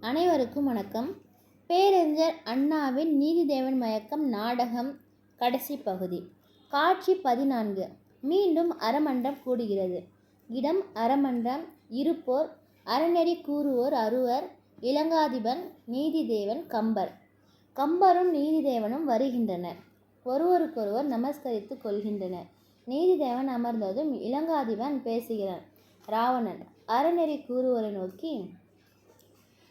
அனைவருக்கும் வணக்கம். பேரறிஞர் அண்ணாவின் நீதிதேவன் மயக்கம் நாடகம் கடைசி பகுதி. காட்சி பதினான்கு. மீண்டும் அறமன்றம் கூடுகிறது. இடம் அறமன்றம் இருப்போர் அறநெறி கூறுவோர் அறுவர் இளங்காதிபன் நீதிதேவன் கம்பர். கம்பரும் நீதிதேவனும் வருகின்றனர். ஒருவருக்கொருவர் நமஸ்கரித்து கொள்கின்றனர். நீதிதேவன் அமர்ந்ததும் இளங்காதிபன் பேசுகிறான். ராவணன் அறநெறி கூறுவோரை நோக்கி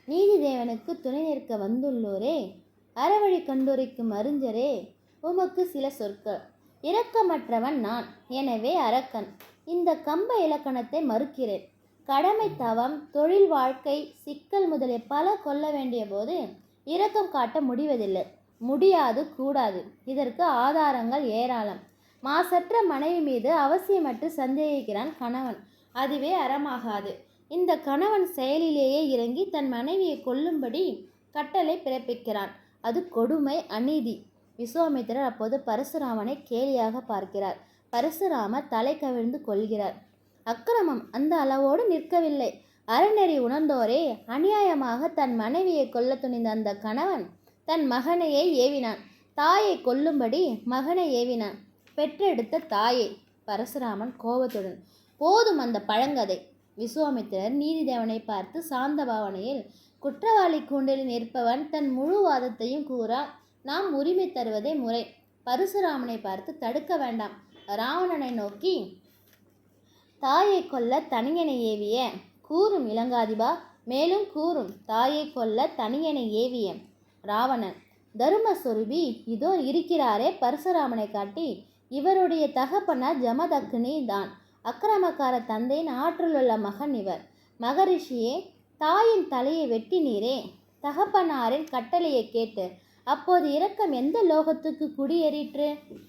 நீதிதேவனுக்கு துணை நிற்க வந்துள்ளோரே. அறவழி கண்டுரைக்கும் அறிஞரே உமக்கு சில சொற்கள் இரக்கமற்றவன் நான் எனவே அரக்கன். இந்த கம்ப இலக்கணத்தை மறுக்கிறேன். கடமை தவம் தொழில் வாழ்க்கை சிக்கல் முதலிய பல கொள்ள வேண்டிய போது இரக்கம் காட்ட முடிவதில்லை. முடியாது கூடாது. இதற்கு ஆதாரங்கள் ஏராளம். மாசற்ற மனைவி மீது அவசியமற்று சந்தேகிக்கிறான் கணவன். அதுவே அறமாகாது. இந்த கணவன் செயலிலேயே இறங்கி தன் மனைவியை கொல்லும்படி கட்டளை பிறப்பிக்கிறான். அது கொடுமை அநீதி. விஸ்வாமித்திரர் அப்போது பரசுராமனை கேலியாக பார்க்கிறார். பரசுராமர் தலை கவிழ்ந்து கொள்கிறார் அக்கிரமம் அந்த அளவோடு நிற்கவில்லை. அறநெறி உணர்ந்தோரே அநியாயமாக தன் மனைவியை கொல்ல துணிந்த அந்த கணவன் தன் மகனையே ஏவினான். தாயை கொல்லும்படி மகனை ஏவினான். பெற்றெடுத்த தாயை பரசுராமன் கோபத்துடன் போதும் அந்த பழங்கதை. விஸ்வாமித்திரர் நீதிதேவனை பார்த்து சாந்த பாவனையில் குற்றவாளி கூண்டில் நிற்பவன் தன் முழு வாதத்தையும் கூறா நாம் உரிமை தருவதே முறை. பரசுராமனை பார்த்து தடுக்க வேண்டாம். ராவணனை நோக்கி தாயை கொல்ல தனியனை ஏவிய. கூறும் இளங்காதிபா மேலும் கூறும் தாயை கொல்ல தனியனை ஏவிய. ராவணன் தருமஸ்வரூபி இதோ இருக்கிறாரே பரசுராமனை காட்டி இவருடைய தகப்பனா ஜமதக்னி தான். அக்கிரமக்கார தந்தையின் ஆற்றலுள்ள மகன் இவர். மகரிஷியே தாயின் தலையை வெட்டினீரே தகப்பனாரின் கட்டளையை கேட்டு அப்போது இரக்கம் எந்த லோகத்துக்கு குடியேறிற்று?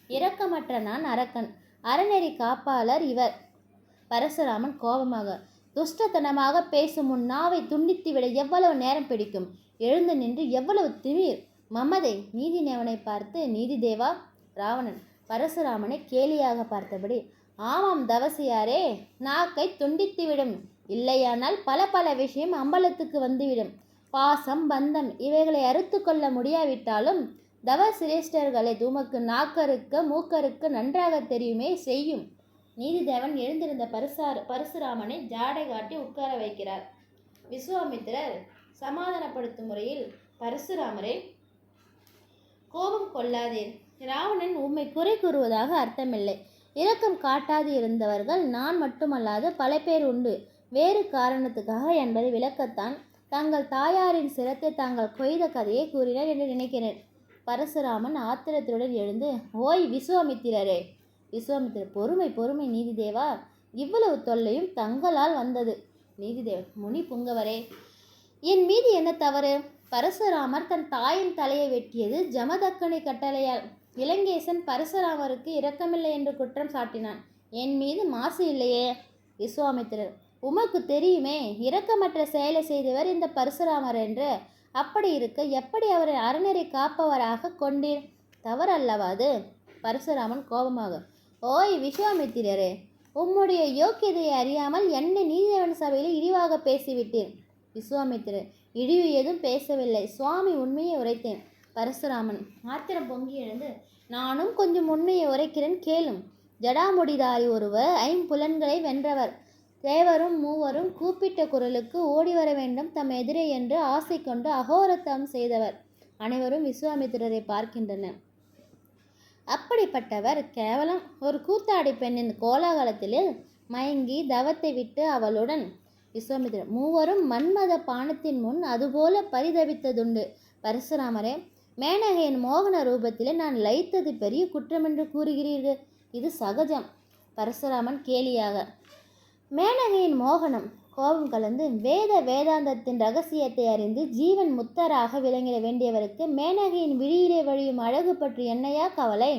இரக்கமற்ற நான் அரக்கன். அறநெறி காப்பாளர் இவர். பரசுராமன் கோபமாக துஷ்டத்தனமாக பேசும் உன் நாவை துண்டித்துவிட எவ்வளவு நேரம் பிடிக்கும்? எழுந்து நின்று எவ்வளவு திமிர்? மமதை நீதிநேவனை பார்த்து நீதிதேவா ராவணன். பரசுராமனை கேலியாக பார்த்தபடி ஆமாம் தவசியாரே நாக்கை துண்டித்துவிடும். இல்லையானால் பல பல விஷயம் அம்பலத்துக்கு வந்துவிடும். பாசம் பந்தம் இவைகளை அறுத்து கொள்ள முடியாவிட்டாலும் தவ சிரேஷ்டர்களை தூமக்கு நாக்கருக்கு மூக்கருக்கு நன்றாக தெரியுமே செய்யும். நீதிதேவன் எழுந்திருந்த பரிசார் பரசுராமனை ஜாடை காட்டி உட்கார வைக்கிறார். விஸ்வாமித்திரர் சமாதானப்படுத்தும் முறையில் பரசுராமரை கோபம் கொள்ளாதீர். ராவணன் உம்மை குறை கூறுவதாக அர்த்தமில்லை. இரக்கம் காட்டாது இருந்தவர்கள் நான் மட்டுமல்லாது பல பேர் உண்டு. வேறு காரணத்துக்காக என்பதை விளக்கத்தான் தங்கள் தாயாரின் சிரத்தை தாங்கள் கொய்த கதையை கூறினர் என்று நினைக்கிறேன். பரசுராமன் ஆத்திரத்துடன் எழுந்து ஓய் விஸ்வாமித்திரரே விஸ்வாமித்திரர் பொறுமை பொறுமை நீதிதேவா? இவ்வளவு தொல்லையும் தங்களால் வந்தது. நீதிதேவ் முனி புங்கவரே! என் மீது என்ன தவறு? பரசுராமர் தன் தாயின் தலையை வெட்டியது ஜமதக்கனை கட்டளையால். இலங்கேசன் பரசுராமருக்கு இரக்கமில்லை என்று குற்றம் சாட்டினான். என் மீது மாசு இல்லையே? விஸ்வாமித்திரர் உமக்கு தெரியுமே இரக்கமற்ற செயலை செய்தவர் இந்த பரசுராமர் என்று. அப்படி இருக்க எப்படி அவரை அறநெறி காப்பவராக கொண்டீர்? தவறல்லவா அது? பரசுராமன் கோபமாக. ஓய் விஸ்வாமித்திரரே உம்முடைய யோக்கியதையை அறியாமல் என்னை நீதிதேவன் சபையில் இழிவாக பேசிவிட்டீர். விஸ்வாமித்திரர் இழிவு ஏதும் பேசவில்லை. சுவாமி உண்மையை உரைத்தேன். பரசுராமன். ஆத்திரம் பொங்கி எழுந்து நானும் கொஞ்சம் உண்மையை உரைக்கிறேன் கேளும். ஜடாமுடிதாரி ஒருவர் ஐம்புலன்களை வென்றவர். தேவரும் மூவரும் கூப்பிட்ட குரலுக்கு ஓடி வர வேண்டும் தம் எதிரே என்று ஆசை கொண்டு அகோரத்தம் செய்தவர். அனைவரும் விஸ்வாமித்திரரை பார்க்கின்றனர். அப்படிப்பட்டவர் கேவலம். ஒரு கூத்தாடி பெண்ணின் கோலாகலத்தில் மயங்கி தவத்தை விட்டு அவளுடன் விஸ்வாமித்திரர் மூவரும் மன்மத பானத்தின் முன் அதுபோல பரிதவித்ததுண்டு. பரசுராமரே மேனகையின் மோகன ரூபத்திலே நான் லயித்தது பெரிய குற்றம் என்று கூறுகிறீர்கள். இது சகஜம். பரசுராமன் கேலியாக. மேனகையின் மோகனம். கோபம் கலந்து வேத வேதாந்தத்தின் ரகசியத்தை அறிந்து ஜீவன் முத்தராக விளங்கிட வேண்டியவருக்கு மேனகையின் விழியிலே வழியும் அழகு பற்றி என்னையா கவலை?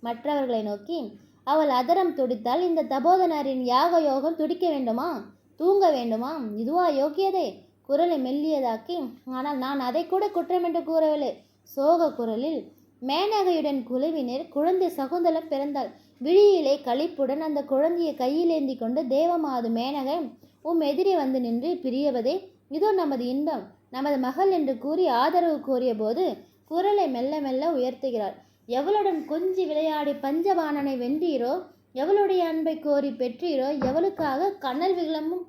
மற்றவர்களை நோக்கி அவள் அதரம் துடித்தால் இந்த தபோதனரின் யாக யோகம் துடிக்க வேண்டுமா? தூங்க வேண்டுமா? இதுவா யோக்கியதை? குரலை மெல்லியதாக்கி ஆனால் நான் அதை கூட குற்றம் என்று கூறவில்லை. சோக குரலில் மேனகையுடன் குழுவினர் குழந்தை சகுந்தலம் பிறந்தாள். விழியிலே கழிப்புடன் அந்த குழந்தையை கையிலேந்தி கொண்டு தேவமாது மேனகை உம் எதிரே வந்து நின்று பிரியவதே இதோ நமது இன்பம். நமது மகள் என்று கூறி ஆதரவு கோரிய போது குரலை மெல்ல மெல்ல உயர்த்துகிறாள். எவளுடன் கொஞ்சி விளையாடி பஞ்சபாணனை வென்றீரோ எவளுடைய அன்பை கோரி பெற்றீரோ எவளுக்காக கனல் விகலமும்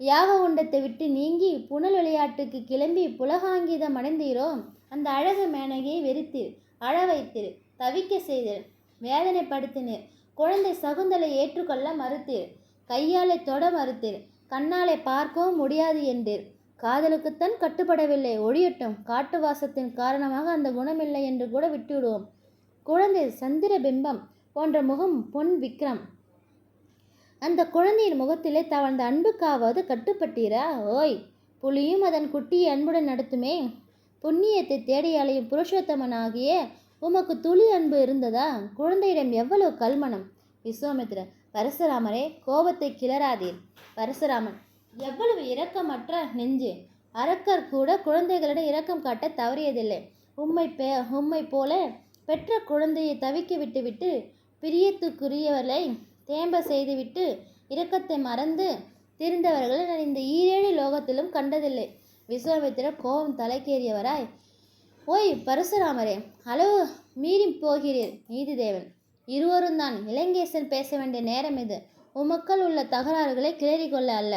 யாக உண்டத்தை விட்டு நீங்கி புனல் விளையாட்டுக்கு கிளம்பி புலகாங்கிதம் அடைந்தீரோ அந்த அழகு மேனகையை வெறுத்தீர் அழ வைத்தீர் தவிக்க செய்தீர் வேதனைப்படுத்தினீர். குழந்தை சகுந்தலை ஏற்றுக்கொள்ள மறுத்தீர். கையாலை தொட மறுத்தீர். கண்ணாலே பார்க்கவும் முடியாது என்றீர். காதலுக்குத்தான் கட்டுப்படவில்லை. ஒழியட்டும் காட்டு வாசத்தின் காரணமாக அந்த குணமில்லை என்று கூட விட்டுவிடுவோம். குழந்தை சந்திர பிம்பம் போன்ற முகம் பொன் விக்ரம். அந்த குழந்தையின் முகத்திலே தவழ்ந்த அன்புக்காவது கட்டுப்பட்டீரா? ஓய் புலியும் அதன் குட்டியை அன்புடன் நடத்துமே. புண்ணியத்தை தேடி அலையும் புருஷோத்தமனாகிய உமக்கு துளி அன்பு இருந்ததா? குழந்தையிடம் எவ்வளவு கல்மணம்? விஸ்வாமித்திரர் பரசுராமரே கோபத்தை கிளறாதீர். பரசுராமன் எவ்வளவு இரக்கமற்ற நெஞ்சு. அரக்கர் கூட குழந்தைகளிடம் இரக்கம் காட்ட தவறியதில்லை. உம்மை பே உம்மை போல பெற்ற குழந்தையை தவிக்க விட்டுவிட்டு பிரியத்துக்குரியவர்களை தேம்ப செய்துவிட்டு இரக்கத்தை மறந்து திரிந்தவர்களை நான் இந்த ஈரேழு லோகத்திலும் கண்டதில்லை. விஸ்வாமித்திரர் கோபம் தலைக்கேறியவராய் ஓய் பரசுராமரே அளவு மீறி போகிறீர் நீதிதேவன். இருவரும் தான் இலங்கேசன் பேச வேண்டிய நேரம் இது. உமக்கள் உள்ள தகராறுகளை கிளறி கொள்ள அல்ல.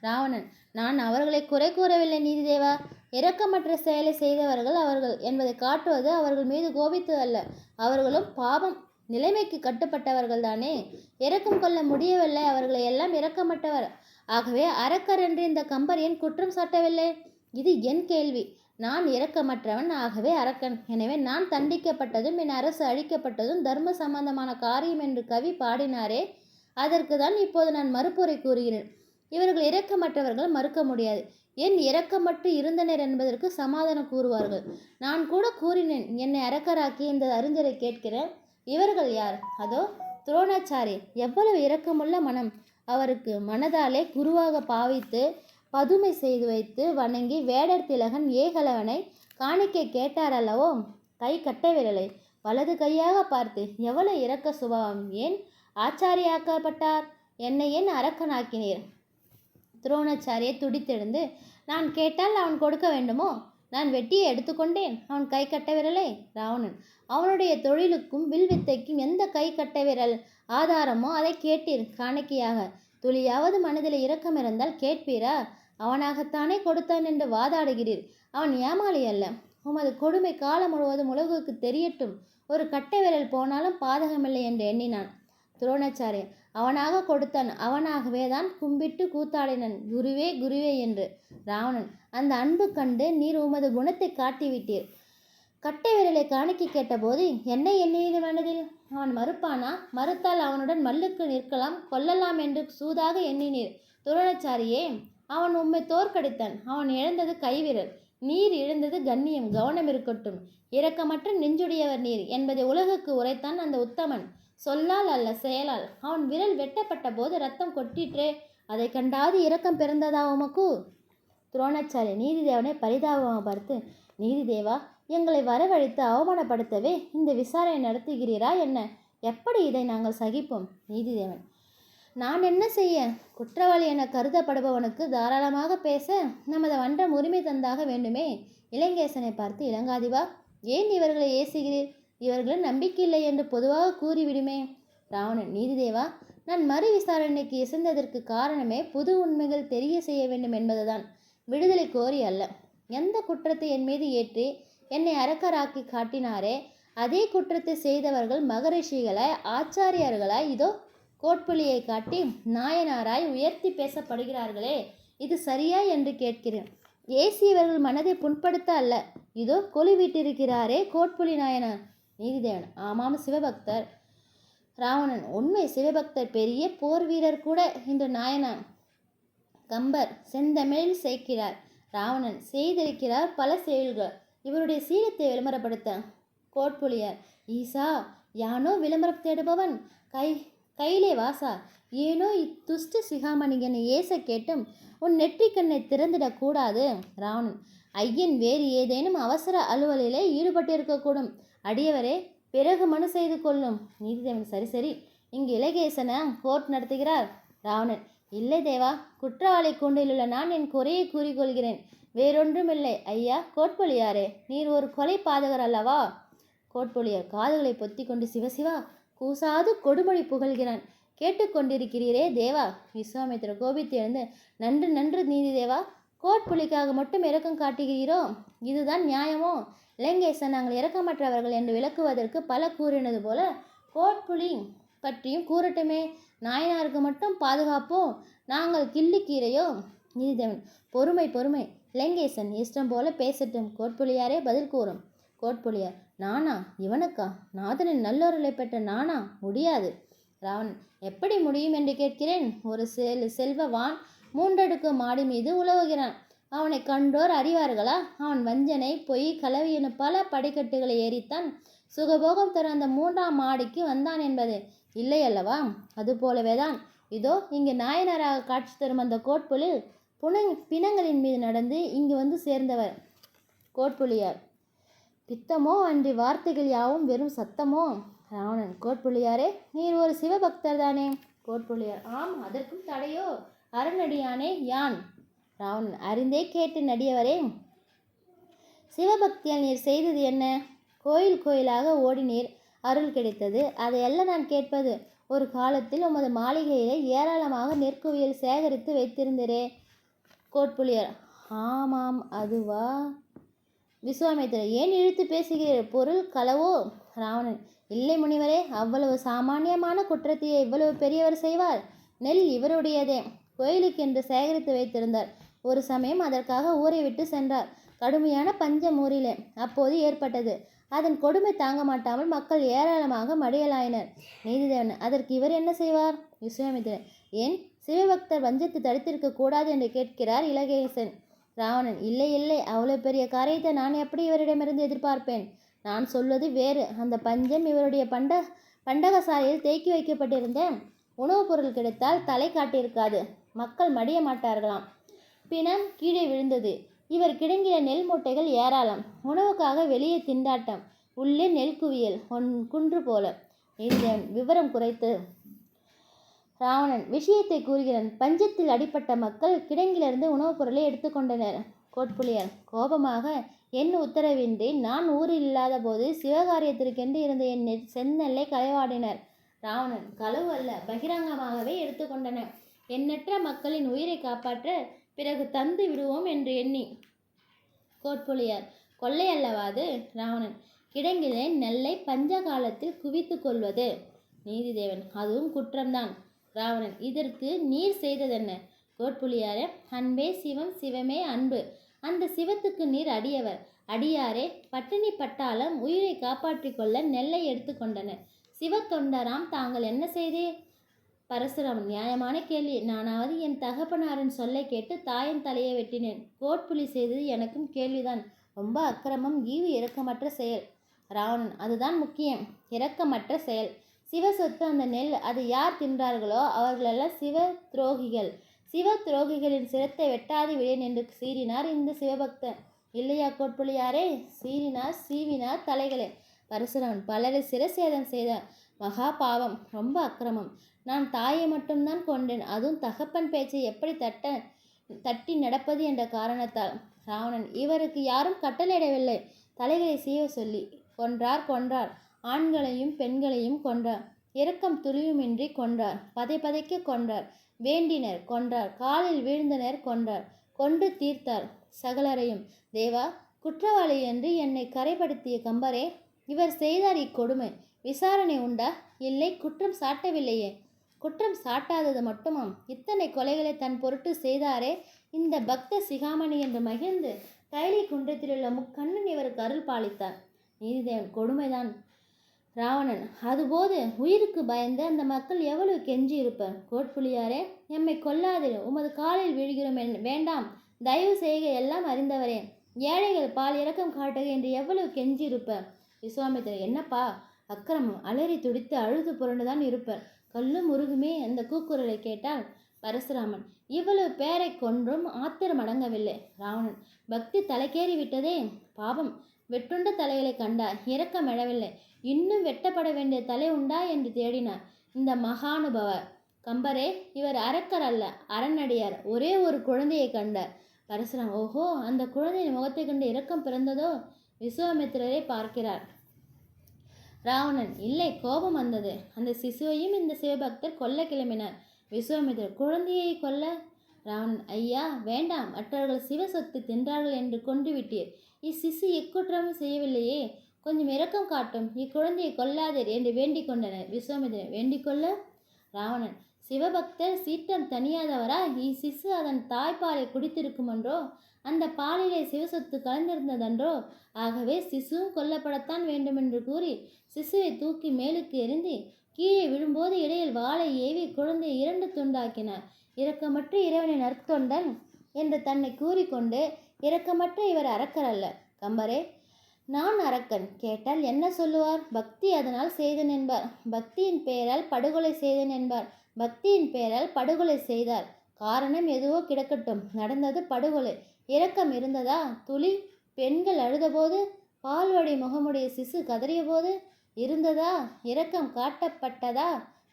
ராவணன் நான் அவர்களை குறை கூறவில்லை நீதிதேவா? இரக்கமற்ற செயலை செய்தவர்கள் அவர்கள் என்பதை காட்டுவது அவர்கள் மீது கோபித்து அல்ல. அவர்களும் பாவம் நிலைமைக்கு கட்டுப்பட்டவர்கள் தானே இரக்கம் கொள்ள முடியவில்லை. அவர்களை எல்லாம் இரக்கமற்றவர். ஆகவே அரக்கர் என்று இந்த கம்பர் ஏன் குற்றம் சாட்டவில்லை? இது என் கேள்வி. நான் இரக்கமற்றவன் ஆகவே அரக்கன். எனவே நான் தண்டிக்கப்பட்டதும் என் அரசு அழிக்கப்பட்டதும் தர்ம சம்பந்தமான காரியம் என்று கவி பாடினாரே அதற்கு தான் இப்போது நான் மறுப்புரை கூறுகிறேன். இவர்கள் இரக்கமற்றவர்கள் மறுக்க முடியாது. என் இரக்கமற்று இருந்தனர் என்பதற்கு சமாதானம் கூறுவார்கள். நான் கூட கூறினேன் என்னை அரக்கராக்கி இந்த அறிஞரை கேட்கிறேன் இவர்கள் யார்? அதோ துரோணாச்சாரி. எவ்வளவு இரக்கமுள்ள மனம். அவருக்கு மனதாலே குருவாக பாவித்து பதுமை செய்து வைத்து வணங்கி வேடர் திலகன் ஏகலவனை காணிக்க கேட்டார் அல்லவோ கை கட்டவில்லை வலது கையாக பார்த்து எவ்வளவு இறக்க சுபாவம்? ஏன் ஆச்சாரியாக்கப்பட்டார்? என்னை ஏன் அரக்கனாக்கினீர்? துரோணாச்சாரியை துடித்தெழுந்து நான் கேட்டால் அவன் கொடுக்க வேண்டுமோ? நான் வெட்டியை எடுத்துக்கொண்டேன். அவன் கை கட்ட விரலை ராவணன். அவனுடைய தொழிலுக்கும் வில்வித்தைக்கும் எந்த கை கட்ட விரல் ஆதாரமோ அதை கேட்டீர் காணிக்கையாக. துளியாவது மனதில் இரக்கம் இருந்தால் கேட்பீரா? அவனாகத்தானே கொடுத்தான் என்று வாதாடுகிறீர். அவன் ஏமாளி அல்ல. உமது கொடுமை காலம் முழுவதும் உலகுக்கு தெரியட்டும். ஒரு கட்டை விரல் போனாலும் பாதகமில்லை என்று எண்ணினான். துரோணாச்சாரி அவனாக கொடுத்தான் அவனாகவே தான் கும்பிட்டு கூத்தாடினன். குருவே குருவே என்று. ராவணன் அந்த அன்பு கண்டு நீர் உமது குணத்தை காட்டிவிட்டீர். கட்டை விரலை காணிக்கை கேட்டபோது என்ன எண்ணியது மனதில்? அவன் மறுப்பானா? மறுத்தால் அவனுடன் மல்லுக்கு நிற்கலாம் கொல்லலாம் என்று சூதாக எண்ணினீர். துரோணாச்சாரியே அவன் உம்மை தோற்கடித்தான். அவன் இழந்தது கைவிரல். நீர் இழந்தது கண்ணியம். கவனம் இருக்கட்டும் இரக்கமற்ற நெஞ்சுடையவர் நீர் என்பதை உலகுக்கு உரைத்தான் அந்த உத்தமன். சொல்லால் அல்ல செயலால். அவன் விரல் வெட்டப்பட்ட போது ரத்தம் கொட்டிற்றே அதை கண்டாது இரக்கம் பிறந்ததா உமக்கு? துரோணாச்சாரி நீதிதேவனை பரிதாபமாக பார்த்து நீதிதேவா எங்களை வரவழைத்து அவமானப்படுத்தவே இந்த விசாரணை நடத்துகிறீரா என்ன? எப்படி இதை நாங்கள் சகிப்போம்? நீதிதேவன் நான் என்ன செய்ய? குற்றவாளி என கருதப்படுபவனுக்கு தாராளமாக பேச நமது வண்டம் உரிமை தந்தாக வேண்டுமே. இளங்கேசனை பார்த்து இளங்காதிவா ஏன் இவர்களை ஏசுகிறீர்? இவர்களின் நம்பிக்கையில்லை என்று பொதுவாக கூறிவிடுமே. ராவணன் நீதிதேவா நான் மறு விசாரணைக்கு இசைந்ததற்கு காரணமே புது உண்மைகள் தெரிய செய்ய வேண்டும் என்பதுதான். விடுதலை கோரி அல்ல. எந்த குற்றத்தை என் மீது ஏற்றி என்னை அரக்கராக்கி காட்டினாரே அதே குற்றத்தை செய்தவர்கள் மகரிஷிகளாய் ஆச்சாரியர்களாய் இதோ கோட்புலியை காட்டி நாயனாராய் உயர்த்தி பேசப்படுகிறார்களே இது சரியா என்று கேட்கிறேன். ஏசி இவர்கள் மனதை புண்படுத்த அல்ல. இதோ கொலி விட்டிருக்கிறாரே கோட்புலி நாயனார். நீதிதேவன். ஆமாம் சிவபக்தர். ராவணன். உண்மை சிவபக்தர் பெரிய போர் வீரர் கூட இன்று நாயனான் கம்பர் செந்தமிழில் சேர்க்கிறார். ராவணன் செய்திருக்கிறார் பல செயல்கள். இவருடைய சீரத்தை விளம்பரப்படுத்த கோட்புலியார். ஈசா யானோ விளம்பரம் தேடுபவன்? கை கையிலே வாசா. ஏனோ இத்துஷ்ட சிகாமணிகனை ஏச கேட்டும் உன் நெற்றிக்கண்ணை திறந்துடக்கூடாது ராவணன் ஐயன் வேறு ஏதேனும் அவசர அலுவலிலே ஈடுபட்டிருக்கக்கூடும். அடியவரே பிறகு மனு செய்து கொள்ளும். நீதிதேவன் சரி சரி இங்கு இலகேசன கோர்ட் நடத்துகிறார். ராவணன் இல்லை தேவா குற்றவாளி கூண்டிலுள்ள நான் என் குறையை கூறிக்கொள்கிறேன். வேறொன்றுமில்லை. ஐயா கோட்பொழியாரே நீர் ஒரு கொலை பாதகர் அல்லவா? கோட்பொழியார் காதுகளை பொத்திக்கொண்டு சிவசிவா கூசாது கொடுமொழி புகழ்கிறான். கேட்டுக்கொண்டிருக்கிறீரே தேவா. விஸ்வாமித்திர கோபித்து எழுந்து நன்று நன்று நீதி தேவா. கோட்புலிக்காக மட்டும் இரக்கம் காட்டுகிறீரோ? இதுதான் நியாயமோ? இலங்கேசன் நாங்கள் இரக்கமற்றவர்கள் என்று விளக்குவதற்கு பல கூறினது போல கோட்புலி பற்றியும் கூறட்டுமே. நாயனாருக்கு மட்டும் பாதுகாப்போ? நாங்கள் கிள்ளிக்கீரையோ? நீதிதேவன் பொறுமை பொறுமை. இலங்கேசன் இஷ்டம் போல பேசட்டும். கோட்புலியாரே பதில் கூறும். கோட்புலியார் நானா? இவனுக்கா? நாதனின் நல்லொருளை பெற்ற நானா? முடியாது. ராவணன் எப்படி முடியும் என்று கேட்கிறேன்? ஒரு செல் செல்வவான் மூன்றடுக்கு மாடி மீது உலவுகிறான். அவனை கண்டோர் அறிவார்களா? அவன் வஞ்சனை பொய் கலவி பல படிக்கட்டுகளை ஏறித்தான் சுகபோகம் தர அந்த மூன்றாம் மாடிக்கு வந்தான் என்பது இல்லை அல்லவா? அதுபோலவே தான் இதோ இங்கு நாயனராக காட்சி தரும் அந்த கோட்புலில் புனங் பிணங்களின் மீது நடந்து இங்கு வந்து சேர்ந்தவர். கோட்புலியார் பித்தமோ? அன்றி வார்த்தைகள் யாவும் வெறும் சத்தமோ? ராவணன் கோட்புலியாரே நீர் ஒரு சிவபக்தர் தானே? கோட்புலியார் ஆம் அதற்கும் தடையோ? அறநடியானே யான்? ராவணன். அறிந்தே கேட்டு நடியவரே. சிவபக்தியால் நீர் செய்தது என்ன? கோயில் கோயிலாக ஓடினீர் அருள் கிடைத்தது. அதையெல்லாம் நான் கேட்பது ஒரு காலத்தில் உமது மாளிகையிலே ஏராளமாக நெற்குவியல் சேகரித்து வைத்திருந்தீரே. கோட்புலியர். ஆமாம் அதுவா? விஸ்வாமித்திரர் ஏன் இழுத்து பேசுகிறீர்? பொருள் களவோ? ராவணன். இல்லை முனிவரே அவ்வளவு சாமானியமான குற்றத்தையே இவ்வளவு பெரியவர் செய்வார். நெல் இவருடையதே. கோயிலுக்கு என்று சேகரித்து வைத்திருந்தார். ஒரு சமயம் அதற்காக ஊரை விட்டு சென்றார். கடுமையான பஞ்சம் ஊரிலே அப்போது ஏற்பட்டது. அதன் கொடுமை தாங்க மாட்டாமல் மக்கள் ஏராளமாக மடியலாயினர். நீதிதேவன் அதற்கு இவர் என்ன செய்வார்? விஸ்வாமித்திரன் ஏன் சிவபக்தர் பஞ்சத்தை தடுத்திருக்க கூடாது என்று கேட்கிறார் இலகேசன் ராவணன் இல்லை இல்லை அவ்வளோ பெரிய காரியத்தை நான் எப்படி இவரிடமிருந்து எதிர்பார்ப்பேன்? நான் சொல்வது வேறு. அந்த பஞ்சம் இவருடைய பண்ட பண்டகசாலையில் தேக்கி வைக்கப்பட்டிருந்த உணவுப் பொருள் கிடைத்தால் தலை காட்டியிருக்காது. மக்கள் மடிய மாட்டார்களாம். பிணம் கீழே விழுந்தது. இவர் கிடங்கிய நெல் மூட்டைகள் ஏராளம். உணவுக்காக வெளியே திண்டாட்டம். உள்ளே நெல் குவியல். ஒன் குன்று போல. இந்த விவரம் குறைத்து ராவணன் விஷயத்தை கூறுகிறான். பஞ்சத்தில் அடிப்பட்ட மக்கள் கிடங்கிலிருந்து உணவுப் பொருளை எடுத்துக்கொண்டனர் கோட்புலியர் கோபமாக என் உத்தரவின்றி நான் ஊரில் இல்லாத போது சிவகாரியத்திற்கென்று இருந்த என் செந்நெல்லை களைவாடினர் ராவணன் களவு அல்ல. பகிரங்கமாகவே எடுத்துக்கொண்டனர் எண்ணற்ற மக்களின் உயிரை காப்பாற்ற பிறகு தந்து விடுவோம் என்று எண்ணி. கோட்புலியார் கொள்ளை அல்லவாது ராவணன் கிடங்கிலே நெல்லை பஞ்ச காலத்தில் குவித்து கொள்வது. நீதிதேவன் அதுவும் குற்றம்தான். ராவணன் இதற்கு நீர் செய்ததென்ன கோட்புலியாரே அன்பே சிவம் சிவமே அன்பு. அந்த சிவத்துக்கு நீர் அடியவர். அடியாரே பட்டினி பட்டாளம் உயிரை காப்பாற்றிக்கொள்ள நெல்லை எடுத்துக்கொண்டனர் சிவத்தொண்டராம் தாங்கள் என்ன செய்தே பரசுராமன் நியாயமான கேள்வி. நானாவது என் தகப்பனாரின் சொல்லை கேட்டு தாயின் தலையை வெட்டினேன். கோட்புலி செய்தது எனக்கும் கேள்விதான். ரொம்ப அக்கிரமம் ஈவு இரக்கமற்ற செயல். ராவணன் அதுதான் முக்கியம். இரக்கமற்ற செயல். சிவ சொத்து அந்த நெல் அது யார் தின்றார்களோ அவர்களெல்லாம் சிவ துரோகிகள். சிவ துரோகிகளின் சிரத்தை வெட்டாது விடேன் என்று சீறினார் இந்த சிவபக்தன். இல்லையா கோட்புலியாரே சீறினார் சீவினார் தலைகளே. பரசுராமன் பலரை சிரசேதம் செய்தார். மகா பாவம் ரொம்ப அக்கிரமம். நான் தாயை மட்டும்தான் கொண்டேன் அதுவும் தகப்பன் பேச்சை எப்படி தட்ட தட்டி நடப்பது என்ற காரணத்தால். ராவணன் இவருக்கு யாரும் கட்டளையிடவில்லை தலைகளை செய்ய சொல்லி கொன்றார் கொன்றார். ஆண்களையும் பெண்களையும் கொன்றார். இரக்கம் துளியுமின்றி கொன்றார். பதை பதைக்க கொன்றார். வேண்டினர் கொன்றார். காலில் வீழ்ந்தனர் கொன்றார். கொண்டு தீர்த்தார் சகலரையும். தேவா குற்றவாளி என்று என்னை கரைப்படுத்திய கம்பரே இவர் செய்தார் இக்கொடுமை. விசாரணை உண்டா? இல்லை குற்றம் சாட்டவில்லையே. குற்றம் சாட்டாதது மட்டுமாம். இத்தனை கொலைகளை தன் பொருட்டு செய்தாரே? இந்த பக்த சிகாமணி என்று மகிழ்ந்து கைலி குன்றத்திலுள்ள முக்கண்ணன் இவருக்கு அருள் பாலித்தார். நீதிதேவன் கொடுமைதான். ராவணன் அதுபோது உயிருக்கு பயந்து அந்த மக்கள் எவ்வளவு கெஞ்சி இருப்பர் கோட்புலியாரே எம்மை கொல்லாதிரு. உமது காலில் விழுகிறோம் என் வேண்டாம். தயவு செய்க எல்லாம் அறிந்தவரே. ஏழைகள் பால் இறக்கம் காட்டுக என்று எவ்வளவு கெஞ்சி இருப்பர் விஸ்வாமித்திரர் என்னப்பா? அக்கிரமம். அலறி துடித்து அழுது புரண்டுதான் இருப்பர். கல்லும் முருகுமே அந்த கூக்குரலை கேட்டால் பரசுராமன். இவ்வளவு பேரை கொன்றும் ஆத்திரம் அடங்கவில்லை. ராவணன் பக்தி தலைக்கேறி விட்டதே பாவம். வெட்டுண்ட தலைகளை கண்டார். இரக்கம் எழவில்லை. இன்னும் வெட்டப்பட வேண்டிய தலை உண்டா என்று தேடினார். இந்த மகானுபவர். கம்பரே இவர் அரக்கர் அல்ல அரணடியார் ஒரே ஒரு குழந்தையை கண்டார். பரசுராம் ஓஹோ அந்த குழந்தையின் முகத்தை கண்டு இரக்கம் பிறந்ததோ? விஸ்வாமித்திரரை பார்க்கிறார். ராவணன் இல்லை கோபம் வந்தது. அந்த சிசுவையும் இந்த சிவபக்தர் கொல்ல கிளம்பினார். விஸ்வாமித்திரர் குழந்தையை கொல்ல? ராவணன் ஐயா வேண்டாம். மற்றவர்கள் சிவ சொத்து தின்றார்கள் என்று கொண்டு விட்டீர். இச்சிசு எக்குற்றமும் செய்யவில்லையே. கொஞ்சம் இரக்கம் காட்டும். இக்குழந்தையை கொல்லாதீர் என்று வேண்டிக் கொண்டனர். விஸ்வாமித்திரன் வேண்டிக் கொள்ள? ராவணன் சிவபக்தர் சீற்றம் தனியாதவரா இசிசு அதன் தாய்ப்பாலை குடித்திருக்குமன்றோ? அந்த பாலிலே சிவசொத்து கலந்திருந்ததன்றோ? ஆகவே சிசுவும் கொல்லப்படத்தான் வேண்டுமென்று கூறி சிசுவை தூக்கி மேலுக்கு எரிந்து கீழே விழும்போது இடையில் வாளை ஏவி குழந்தையை இரண்டு துண்டாக்கினார் இரக்கமற்ற இறைவனின் நற்தொண்டன் என்று தன்னை கூறிக்கொண்டு இரக்கமற்ற இவர் அரக்கர் அல்ல. கம்பரே நான் அரக்கன். கேட்டால் என்ன சொல்லுவார்? பக்தி அதனால் செய்தன் என்பார். பக்தியின் பெயரால் படுகொலை செய்தன் என்பார். பக்தியின் பெயரால் படுகொலை செய்தார். காரணம் எதுவோ கிடக்கட்டும். நடந்தது படுகொலை. இரக்கம் இருந்ததா? துளி பெண்கள் அழுதபோது? பால்வடி முகமுடைய சிசு கதறியபோது? இருந்ததா? இரக்கம் காட்டப்பட்டதா?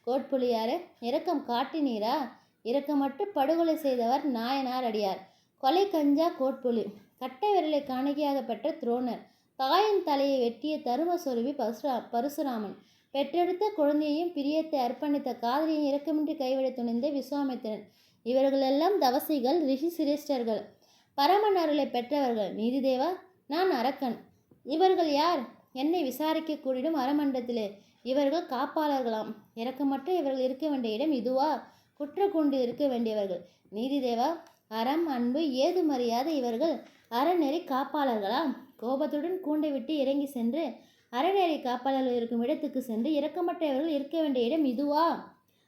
கோட்புலியாரே இரக்கம் காட்டினீரா? இரக்கமற்று படுகொலை செய்தவர் நாயனார் அடியார். கொலை கஞ்சா கோட்புலி கட்டை விரலை காணிக்கையாக பெற்ற துரோணர். தாயின் தலையை வெட்டிய தரும சொருவி பரசுரா பரசுராமன். பெற்றெடுத்த குழந்தையையும் பிரியத்தை அர்ப்பணித்த காதலியும் இரக்கமின்றி கைவிட துணிந்த விஸ்வாமித்திரன் இவர்களெல்லாம் தவசிகள் ரிஷி சிரேஷ்டர்கள். பரமன் அருளை பெற்றவர்கள் நீதிதேவா நான் அரக்கன். இவர்கள் யார்? என்னை விசாரிக்க கூடிடும் அரமண்டத்திலே இவர்கள் காப்பாளர்களாம். இறக்கமற்ற இவர்கள் இருக்க வேண்டிய இடம் இதுவா? குற்ற கொண்டு இருக்க வேண்டியவர்கள். நீதிதேவா அறம் அன்பு ஏது மறியாத இவர்கள் அறநெறி காப்பாளர்களாம். கோபத்துடன் கூண்டை விட்டு இறங்கி சென்று அறநெறி காப்பாளர்கள் இருக்கும் இடத்துக்கு சென்று இரக்கமற்றவர்கள் இருக்க வேண்டிய இடம் இதுவா?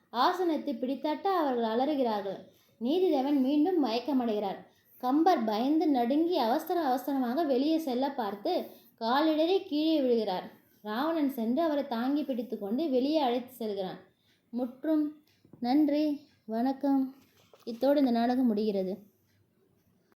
ஆசனத்தை பிடித்தாட்ட அவர்கள் அலறுகிறார்கள். நீதிதேவன் மீண்டும் மயக்கமடைகிறார். கம்பர் பயந்து நடுங்கி அவசர அவசரமாக வெளியே செல்ல பார்த்து காலிடறி கீழே விழுகிறார். ராவணன் சென்று அவரை தாங்கி பிடித்து கொண்டு வெளியே அழைத்து செல்கிறான். முற்றும் நன்றி வணக்கம். இத்தோடு இந்த நாடகம் முடிகிறது.